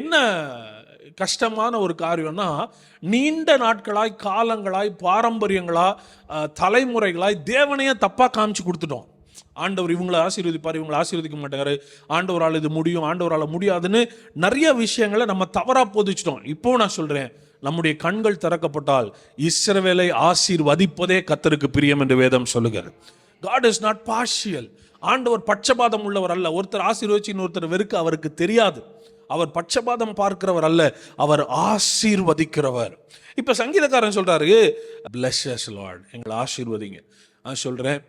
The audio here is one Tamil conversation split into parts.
என்ன கஷ்டமான ஒரு காரியம்னா நீண்ட நாட்களாய் காலங்களாய் பாரம்பரியங்களா தலைமுறைகளாய் தேவனையே தப்பாக காமிச்சு கொடுத்துட்டோம். ஆண்டவர் இவங்களை ஆசீர்வதிப்பார் இவங்களை ஆசீர்வதிக்க மாட்டாரு. ஆண்டவரால் இது முடியும் ஆண்டவரால் முடியாதுன்னு நிறைய விஷயங்களை நம்ம தவறாக போதிச்சிட்டோம். இப்போ நான் சொல்கிறேன் நம்முடைய கண்கள் திறக்கப்பட்டால் இஸ்ரவேலை ஆசீர்வதிப்பதே கத்தருக்கு பிரியம் என்று வேதம் சொல்லுகிறது. காட் இஸ் நாட் பார்ஷியல் ஆண்டவர் பட்சபாதம் உள்ளவர் அல்ல. ஒருத்தர் ஆசீர்வதிச்சு இன்னொருத்தர் வெறுக்க அவருக்கு தெரியாது. அவர் பட்சபாதம் பார்க்கிறவர் அல்ல அவர் ஆசீர்வதிக்கிறவர். இப்போ சங்கீதக்காரன் சொல்றாரு பிளஸ் லார்ட் எங்களை ஆசீர்வதிங்க. நான் சொல்கிறேன்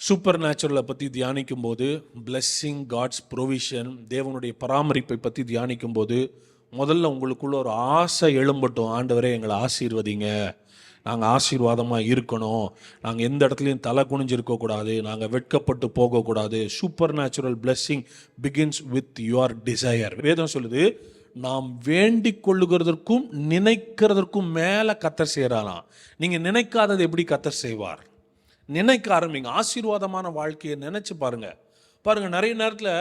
சூப்பர் நேச்சுரலை பற்றி தியானிக்கும் போது பிளெஸ்ஸிங் காட்ஸ் ப்ரொவிஷன் தேவனுடைய பராமரிப்பை பற்றி தியானிக்கும் போது முதல்ல உங்களுக்குள்ள ஒரு ஆசை எழும்பட்டும். ஆண்டவரே எங்களை ஆசீர்வதிங்க. நாங்கள் ஆசீர்வாதமாக இருக்கணும். நாங்கள் எந்த இடத்துலையும் தலை குனிஞ்சு இருக்கக்கூடாது நாங்கள் வெட்கப்பட்டு போகக்கூடாது supernatural blessing begins with your desire வேதம் சொல்லுது நாம் வேண்டிக் கொள்ளுகிறதற்கும் நினைக்கிறதற்கும் மேலே கத்தர் செய்கிறாராம் நீங்கள் நினைக்காதது எப்படி கத்தர் செய்வார்? நினைக்க ஆரம்பிங்க ஆசீர்வாதமான வாழ்க்கையை நினச்சி பாருங்கள் பாருங்கள் நிறைய நேரத்தில்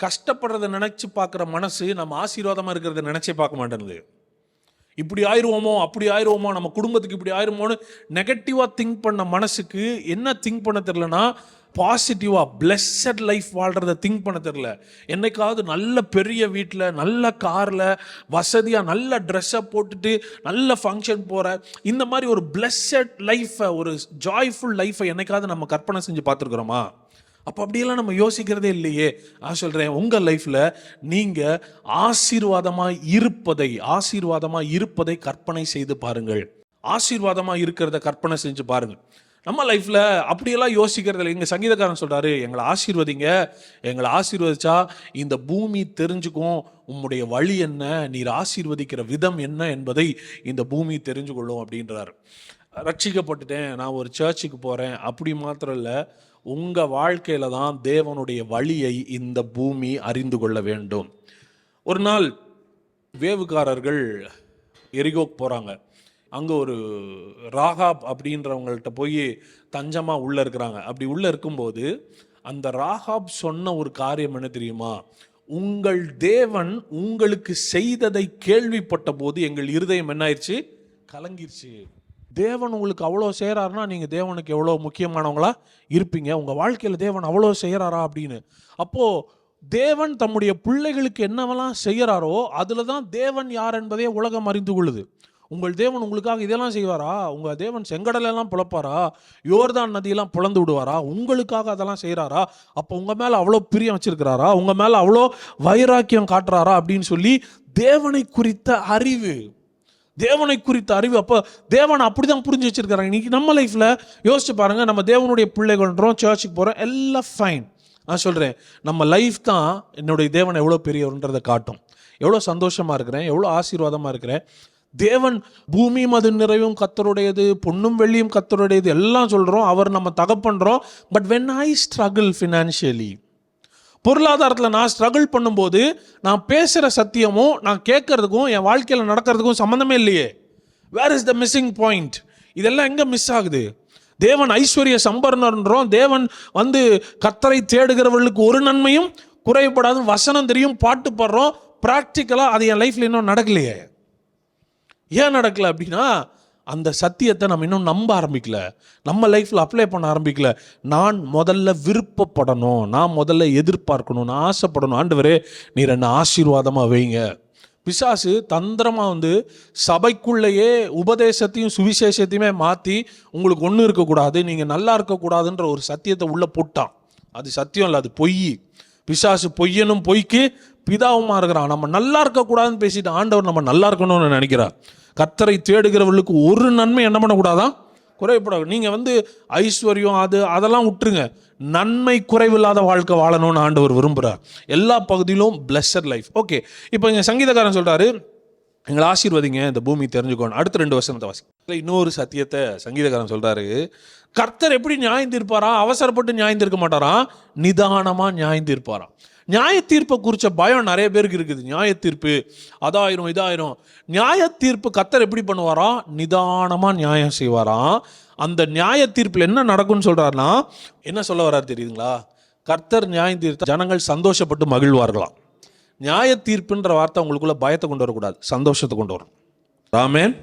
கஷ்டப்படுறத நினச்சி பார்க்குற மனசு நம்ம ஆசீர்வாதமாக இருக்கிறத நினச்சி பார்க்க மாட்டேங்குது. இப்படி ஆயிடுவோமோ அப்படி ஆயிடுவோமோ நம்ம குடும்பத்துக்கு இப்படி ஆயிடுமோன்னு நெகட்டிவாக திங்க் பண்ண மனசுக்கு என்ன திங்க் பண்ண தெரிலனா பாசிட்டிவாக பிளெஸ்ஸட் லைஃப் வாழ்கிறத திங்க் பண்ண தெரில என்னைக்காவது நல்ல பெரிய வீட்டில் நல்ல காரில் வசதியாக நல்ல ட்ரெஸ்ஸை போட்டுட்டு நல்ல ஃபங்க்ஷன் போகிற இந்த மாதிரி ஒரு பிளெஸ்ஸட் லைஃப்பை ஒரு ஜாய்ஃபுல் லைஃப்பை என்னைக்காவது நம்ம கற்பனை செஞ்சு பார்த்துருக்குறோமா? அப்போ அப்படியெல்லாம் நம்ம யோசிக்கிறதே இல்லையே. நான் சொல்கிறேன் உங்கள் லைஃப்பில் நீங்கள் ஆசீர்வாதமாக இருப்பதை ஆசீர்வாதமாக இருப்பதை கற்பனை செய்து பாருங்கள். ஆசீர்வாதமாக இருக்கிறத கற்பனை செஞ்சு பாருங்கள். நம்ம லைஃப்பில் அப்படியெல்லாம் யோசிக்கிறது இல்லை. எங்கள் சங்கீதக்காரன் சொல்கிறாரு எங்களை ஆசீர்வதிங்க. எங்களை ஆசீர்வதிச்சா இந்த பூமி தெரிஞ்சுக்கும். உம்முடைய வழி என்ன? நீர் ஆசீர்வதிக்கிற விதம் என்ன என்பதை இந்த பூமி தெரிஞ்சுக்கொள்ளும் அப்படின்றார். ரட்சிக்கப்பட்டுட்டேன் நான் ஒரு சர்ச்சுக்கு போகிறேன் அப்படி மாத்திரம் இல்லை உங்கள் வாழ்க்கையில் தான் தேவனுடைய வழியை இந்த பூமி அறிந்து கொள்ள வேண்டும். ஒரு நாள் வேவுக்காரர்கள் எரிகோக் போகிறாங்க அங்கே ஒரு ராகாப் அப்படின்றவங்கள்ட்ட போய் தஞ்சமாக உள்ளே இருக்கிறாங்க. அப்படி உள்ளே இருக்கும்போது அந்த ராகாப் சொன்ன ஒரு காரியம் என்ன தெரியுமா? உங்கள் தேவன் உங்களுக்கு செய்ததை கேள்விப்பட்ட போது எங்கள் இருதயம் என்ன ஆயிடுச்சு கலங்கிருச்சு. தேவன் உங்களுக்கு அவ்வளோ செய்கிறாருன்னா நீங்கள் தேவனுக்கு எவ்வளோ முக்கியமானவங்களா இருப்பீங்க. உங்கள் வாழ்க்கையில் தேவன் அவ்வளோ செய்கிறாரா அப்படின்னு. அப்போது தேவன் தம்முடைய பிள்ளைகளுக்கு என்னவெல்லாம் செய்கிறாரோ அதில் தான் தேவன் யார் என்பதே உலகம் அறிந்து கொள்ளுது. உங்கள் தேவன் உங்களுக்காக இதெல்லாம் செய்வாரா? உங்கள் தேவன் செங்கடலெல்லாம் புலப்பாரா? யோர்தான் நதியெல்லாம் புலந்து விடுவாரா? உங்களுக்காக அதெல்லாம் செய்கிறாரா அப்போ உங்கள் மேலே அவ்வளோ பிரியம் வச்சுருக்கிறாரா? உங்கள் மேலே அவ்வளோ வைராக்கியம் காட்டுறாரா அப்படின்னு சொல்லி தேவனை குறித்த அறிவு தேவனை குறித்த அறிவு. அப்போ தேவனை அப்படி தான் புரிஞ்சு வச்சுருக்காங்க இன்றைக்கி நம்ம லைஃப்பில் யோசிச்சு பாருங்கள் நம்ம தேவனுடைய பிள்ளைகள்ன்றோம் சர்ச்சுக்கு போகிறோம் எல்லாம் ஃபைன் நான் சொல்கிறேன் நம்ம லைஃப் தான் என்னுடைய தேவன் எவ்வளோ பெரியவர்ன்றதை காட்டும். எவ்வளோ சந்தோஷமாக இருக்கிறேன் எவ்வளோ ஆசீர்வாதமாக இருக்கிறேன். தேவன் பூமியும் அது நிறைவும் கத்தருடையது பொண்ணும் வெள்ளியும் கத்தருடையது எல்லாம் சொல்கிறோம் அவர் நம்ம தகப்பண்ணுறோம் but when I struggle financially பொருளாதாரத்தில் நான் ஸ்ட்ரகிள் பண்ணும்போது நான் பேசுகிற சத்தியமும் நான் கேட்குறதுக்கும் என் வாழ்க்கையில் நடக்கிறதுக்கும் சம்மந்தமே இல்லையே. Where is the missing point இதெல்லாம் எங்கே மிஸ் ஆகுது? தேவன் ஐஸ்வர்ய சம்பரணன்றோம் தேவன் வந்து கத்தரை தேடுகிறவர்களுக்கு ஒரு நன்மையும் குறைபடாது வசனம் தெரியும் பாட்டு பாடுறோம். ப்ராக்டிக்கலாக அது என் லைஃப்பில் இன்னும் நடக்கலையே. ஏன் நடக்கல அப்படின்னா அந்த சத்தியத்தை நம்ம இன்னும் நம்ப ஆரம்பிக்கல. நம்ம லைஃப்பில் அப்ளை பண்ண ஆரம்பிக்கல. நான் முதல்ல விருப்பப்படணும். நான் முதல்ல எதிர்பார்க்கணும். நான் ஆசைப்படணும். ஆண்டவரே நீர் என்ன ஆசீர்வாதமாக வைங்க. பிசாசு தந்திரமாக வந்து சபைக்குள்ளேயே உபதேசத்தையும் சுவிசேஷத்தையுமே மாற்றி உங்களுக்கு ஒன்றும் இருக்கக்கூடாது. நீங்கள் நல்லா இருக்கக்கூடாதுன்ற ஒரு சத்தியத்தை உள்ளே போட்டான். அது சத்தியம் இல்லை அது பொய். பிசாசு பொய்யனும் பொய்க்கு பிதாவுமா இருக்கிறான். நம்ம நல்லா இருக்கக்கூடாதுன்னு பேசிட்டு ஆண்டவர் நம்ம நல்லா இருக்கணும்னு நினைக்கிறார். கத்தரை தேடுகிறவர்களுக்கு ஒரு நன்மை என்ன பண்ணக்கூடாதான் குறைபடாது நீங்கள் வந்து ஐஸ்வர்யம் அது அதெல்லாம் விட்டுருங்க. நன்மை குறைவில்லாத வாழ்க்கை வாழணும்னு ஆண்டவர் விரும்புகிறார் எல்லா பகுதியிலும் பிளஸர் லைஃப் ஓகே இப்போ இங்கே சங்கீதக்காரன் சொல்கிறாரு எங்களை ஆசீர்வதிங்க இந்த பூமி தெரிஞ்சுக்கணும் அடுத்த ரெண்டு வருஷத்தை வாசி இன்னொரு சத்தியத்தை சங்கீதக்காரன் சொல்கிறாரு கர்த்தர் எப்படி நியாயம் தீர்ப்பாரா அவசரப்பட்டு நியாயம் தீர்க்க மாட்டாராம் நியாயந்திருப்பாரா? நியாயம் தீர்ப்பாராம் நியாய தீர்ப்பை குறித்த பயம் நிறைய பேருக்கு இருக்குது. நியாய தீர்ப்பு அதாயிரும் இதாயிரும். நியாய தீர்ப்பு கர்த்தர் எப்படி பண்ணுவாராம் நிதானமாக நியாயம் செய்வாராம் அந்த நியாய தீர்ப்பில் என்ன நடக்கும்னு சொல்கிறாருன்னா என்ன சொல்ல வர்றாரு தெரியுதுங்களா? கர்த்தர் நியாயம் தீர்த்த ஜனங்கள் சந்தோஷப்பட்டு மகிழ்வார்களாம். நியாய தீர்ப்புன்ற வார்த்தை உங்களுக்குள்ள பயத்தை கொண்டு வரக்கூடாது சந்தோஷத்தை கொண்டு வரணும். ராமேன்